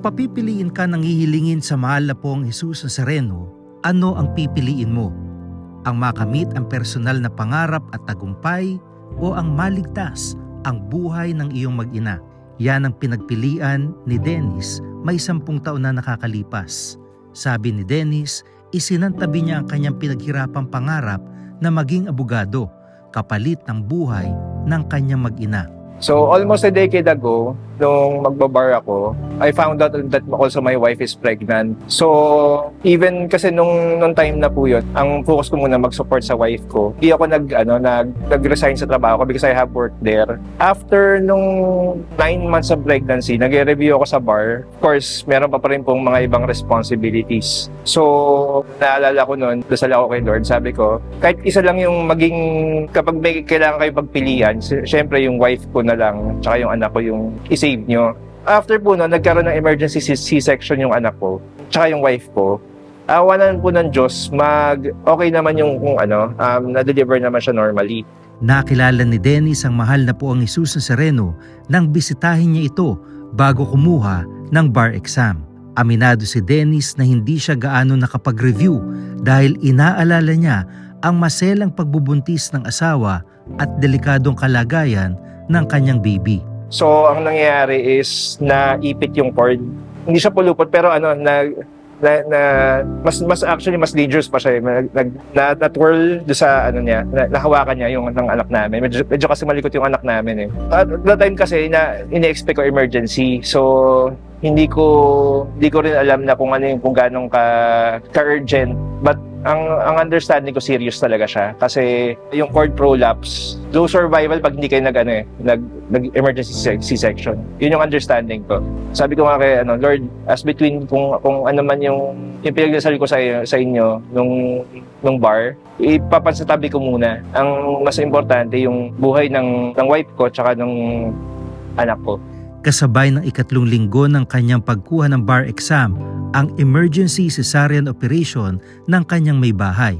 Papipiliin ka ng hihilingin sa mahal na pong Jesus Nazareno, ano ang pipiliin mo? Ang makamit ang personal na pangarap at tagumpay o ang maligtas ang buhay ng iyong mag-ina? Yan ang pinagpilian ni Dennis may sampung taon na nakakalipas. Sabi ni Dennis, isinantabi niya ang kanyang pinaghirapang pangarap na maging abogado kapalit ng buhay ng kanyang mag-ina. So almost a decade ago, nung magbabar ako, I found out that also my wife is pregnant. So even kasi nung nung time na po yun, ang focus ko muna mag-support sa wife ko. Hindi ako nag ano nag nag-resign sa trabaho ko because I have work there. After nung 9 months of pregnancy, nag-review ako sa bar. Of course, meron pa pa rin pong mga ibang responsibilities. So naalala ko noon, dasal ako kay Lord, sabi ko, kahit isa lang yung maging kapag may kailangan kayo pagpilian, sy- syempre yung wife ko na lang, tsaka yung anak ko yung isave nyo. After po no, nagkaroon ng emergency C-section yung anak ko, tsaka yung wife ko. Awanan po ng Diyos, mag okay naman yung kung ano, um, na-deliver naman siya normally. Nakilala ni Dennis ang mahal na po ang Jesus Nazareno nang bisitahin niya ito bago kumuha ng bar exam. Aminado si Dennis na hindi siya gaano nakapag-review dahil inaalala niya ang maselang pagbubuntis ng asawa at delikadong kalagayan ng kanyang baby. So, ang nangyayari is naipit yung cord. Hindi siya pulupot pero ano, na, na, na mas mas actually mas dangerous pa siya. eh. Nag, na, na twirl sa ano niya, na, nahawakan niya yung ng anak namin. Medyo, medyo kasi malikot yung anak namin eh. At that time kasi na ini-expect ko emergency. So, hindi ko hindi ko rin alam na kung ano yung kung ganong ka ka-urgent but ang ang understanding ko serious talaga siya. Kasi yung cord prolapse low survival pag hindi kayo nag ano eh nag nag emergency C-section yun yung understanding ko. Sabi ko nga kay ano Lord as between kung kung ano man yung yung pinagdasal ko sa sa inyo nung nung bar ipapansatabi ko muna. Ang mas importante yung buhay ng ng wife ko tsaka ng anak ko Kasabay ng ikatlong linggo ng kanyang pagkuha ng bar exam, ang emergency cesarean operation ng kanyang may bahay.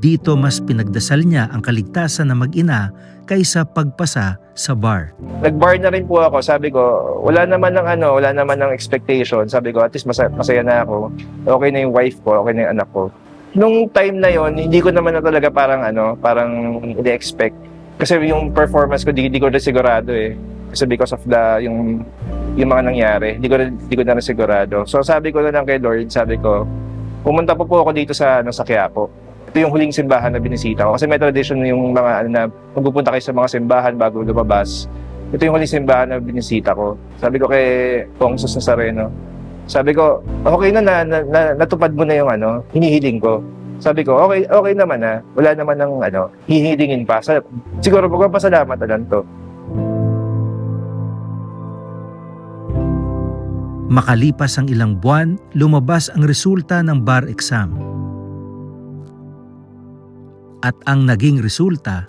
Dito mas pinagdasal niya ang kaligtasan ng mag-ina kaysa pagpasa sa bar. nag-bar na rin po ako. Sabi ko, wala naman ng ano, wala naman ng expectation. Sabi ko, at least masaya, masaya na ako. Okay na yung wife ko, okay na yung anak ko. Nung time na yon, hindi ko naman na talaga parang ano, parang hindi-expect. Kasi yung performance ko, di, di ko na sigurado eh. Kasi because of the, yung, yung mga nangyari, di ko, na- di ko na rin sigurado. So sabi ko na lang kay Lord, sabi ko, pumunta po po ako dito sa, ano, sa Quiapo. Ito yung huling simbahan na binisita ko. Kasi may tradition yung mga ano na magpupunta kayo sa mga simbahan bago lumabas. Ito yung huling simbahan na binisita ko. Sabi ko kay Pong Sus Nazareno, sabi ko, okay na, na, na, na natupad mo na yung ano, hinihiling ko. Sabi ko, okay, okay naman na. Wala naman ng ano, hihilingin pa. Sa, siguro magpapasalamat na lang to. Makalipas ang ilang buwan, lumabas ang resulta ng bar exam. At ang naging resulta,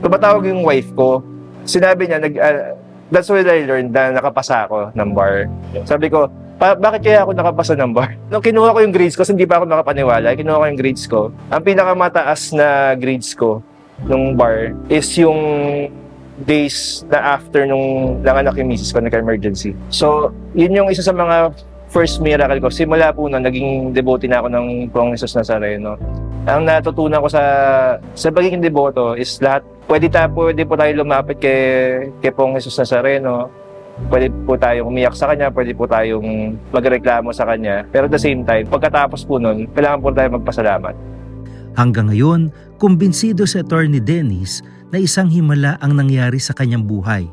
Tumatawag yung wife ko. Sinabi niya, nag, ah, that's when I learned na nakapasa ako ng bar. Sabi ko, pa, bakit kaya ako nakapasa ng bar? Nung kinuha ko yung grades ko, hindi pa ako nakapaniwala, kinuha ko yung grades ko. Ang pinakamataas na grades ko nung bar is yung days na after nung nanganak yung misis ko, nagka-emergency. So, yun yung isa sa mga first miracle ko. Simula po nun, naging devotee na ako ng Pong Jesus Nazareno. Ang natutunan ko sa sa pagiging deboto is lahat pwede ta pwede po tayo lumapit kay kay Pong Jesus Nazareno. Pwede po tayong umiyak sa kanya, pwede po tayong magreklamo sa kanya. Pero at the same time, pagkatapos po nun, kailangan po tayo magpasalamat. hanggang ngayon, kumbinsido si Attorney Dennis na isang himala ang nangyari sa kanyang buhay.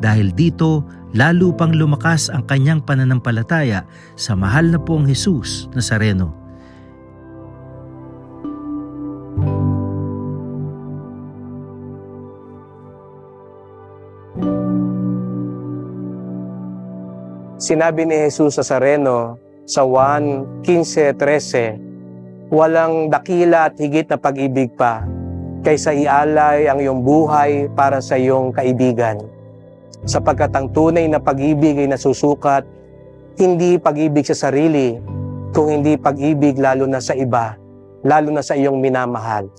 Dahil dito, lalo pang lumakas ang kanyang pananampalataya sa mahal na poong Jesus Nazareno. Sinabi ni Jesus sa Sareno sa 1.15.13, Walang dakila at higit na pag-ibig pa kaysa ialay ang iyong buhay para sa iyong kaibigan. Sapagkat ang tunay na pag-ibig ay nasusukat, hindi pag-ibig sa sarili, kung hindi pag-ibig lalo na sa iba, lalo na sa iyong minamahal.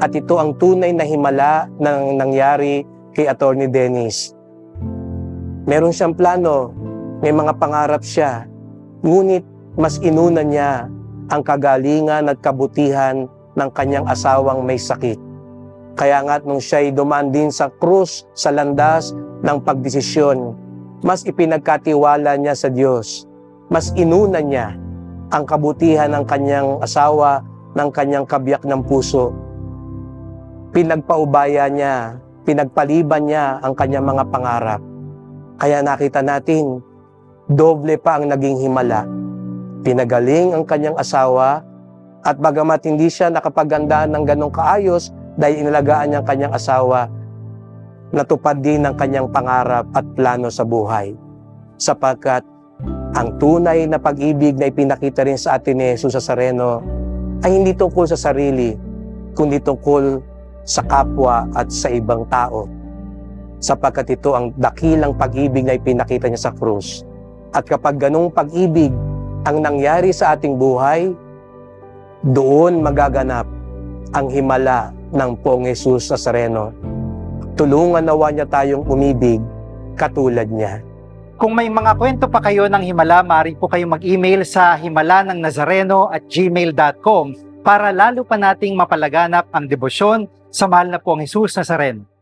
At ito ang tunay na himala ng nangyari kay Attorney Dennis. Meron siyang plano may mga pangarap siya. Ngunit mas inuna niya ang kagalingan at kabutihan ng kanyang asawang may sakit. Kaya nga nung siya'y dumaan din sa krus, sa landas ng pagdesisyon, mas ipinagkatiwala niya sa Diyos. Mas inuna niya ang kabutihan ng kanyang asawa, ng kanyang kabiyak ng puso. Pinagpaubaya niya, pinagpaliban niya ang kanyang mga pangarap. Kaya nakita natin, doble pa ang naging himala. Pinagaling ang kanyang asawa at bagamat hindi siya nakapagandaan ng ganong kaayos dahil inalagaan niya ang kanyang asawa, natupad din ang kanyang pangarap at plano sa buhay. Sapagkat ang tunay na pag-ibig na ipinakita rin sa atin ni Jesus sa Sareno ay hindi tungkol sa sarili, kundi tungkol sa kapwa at sa ibang tao. Sapagkat ito ang dakilang pag-ibig na ipinakita niya sa krus. At kapag ganong pag-ibig ang nangyari sa ating buhay, doon magaganap ang himala ng Pong Jesus Nazareno. Tulungan nawa niya tayong umibig katulad niya. Kung may mga kwento pa kayo ng Himala, maaari po kayong mag-email sa himala ng Nazareno at gmail.com para lalo pa nating mapalaganap ang debosyon sa mahal na pong Jesus Nazareno.